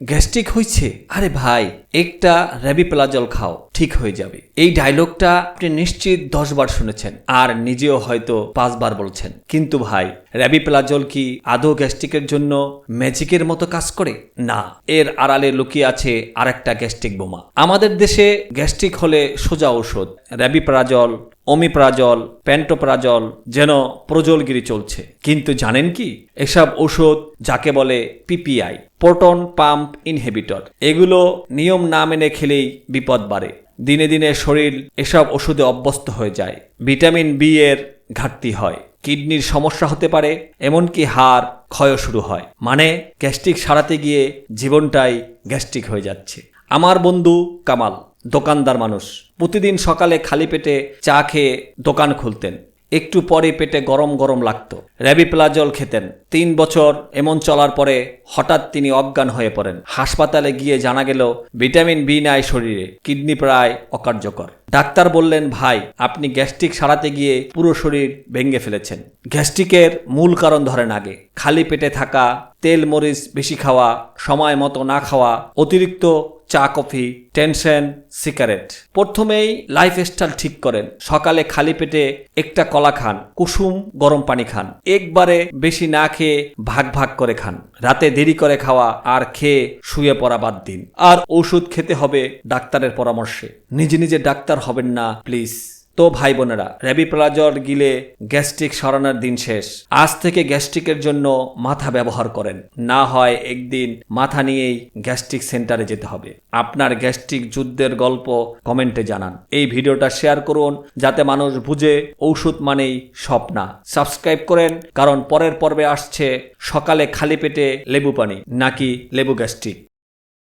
Gastric হয়েছে আরে ভাই একটা রেবিপ্লাজল খাও। ঠিক হয়ে যাবে। এই ডায়লগটা আপনি নিশ্চিত দশ বার শুনেছেন, আর নিজেও হয়তো পাঁচবার বলছেন। কিন্তু ভাই র্যাবি প্লাজল কি আদৌ গ্যাস্ট্রিকের জন্য ম্যাজিকের মতো কাজ করে? না। এর আড়ালে লুকিয়ে আছে আরেকটা গ্যাস্ট্রিক বোমা। আমাদের দেশে গ্যাস্ট্রিক হলে সোজা ঔষধ। র্যাবিপ্রাজল অমিপ্রাজল প্যান্টোপ্রাজল যেন প্রজলগিরি চলছে। কিন্তু জানেন কি? এসব ওষুধ যাকে বলে পিপিআই প্রোটন পাম্প ইনহেবিটর এগুলো নিয়ম না মেনে খেলেই বিপদ বাড়ে। দিনে দিনে শরীর এসব ওষুধে অভ্যস্ত হয়ে যায়। ভিটামিন বি এর ঘাটতি হয়। কিডনির সমস্যা হতে পারে, এমনকি হাড় ক্ষয় শুরু হয়। মানে গ্যাস্ট্রিক সারাতে গিয়ে জীবনটাই গ্যাস্ট্রিক হয়ে যাচ্ছে। আমার বন্ধু কামাল, দোকানদার মানুষ, প্রতিদিন সকালে খালি পেটে চা খেয়ে দোকান খুলতেন। একটু পরে পেটে গরম গরম লাগতো। র্যাবিপ্লাজল খেতেন। তিন বছর এমন চলার পরে হঠাৎ তিনি অজ্ঞান হয়ে পড়েন। হাসপাতালে গিয়ে জানা গেল, ভিটামিন বি নাই শরীরে। কিডনি প্রায় অকার্যকর। ডাক্তার বললেন, ভাই, আপনি গ্যাস্ট্রিক সারাতে গিয়ে পুরো শরীর ভেঙে ফেলেছেন। গ্যাস্ট্রিকের মূল কারণ ধরেন আগে। খালি পেটে থাকা, তেল মরিচ বেশি খাওয়া, সময় মতো না খাওয়া, অতিরিক্ত চা, কফি, টেনশন, সিগারেট। প্রথমেই লাইফ স্টাইল ঠিক করেন। সকালে খালি পেটে একটা কলা খান, কুসুম গরম পানি খান। একবারে বেশি না খেয়ে ভাগ ভাগ করে খান। রাতে দেরি করে খাওয়া আর খেয়ে শুয়ে পড়া বাদ দিন। আর ওষুধ খেতে হবে ডাক্তারের পরামর্শে। নিজে নিজে ডাক্তার হবেন না প্লিজ তো ভাই বোনেরা র্যাবিপ্লাজল গিলে গ্যাস্ট্রিক সরানোর দিন শেষ। আজ থেকে গ্যাস্ট্রিকের জন্য মাথা ব্যবহার করেন। না হয় একদিন মাথা নিয়েই গ্যাস্ট্রিক সেন্টারে যেতে হবে। আপনার গ্যাস্ট্রিক যুদ্ধের গল্প কমেন্টে জানান। এই ভিডিওটা শেয়ার করুন, যাতে মানুষ বুঝে ঔষধ মানেই স্বপ্না। সাবস্ক্রাইব করেন, কারণ পরের পর্বে আসছে সকালে খালি পেটে লেবু পানি, নাকি লেবু গ্যাস্ট্রিক।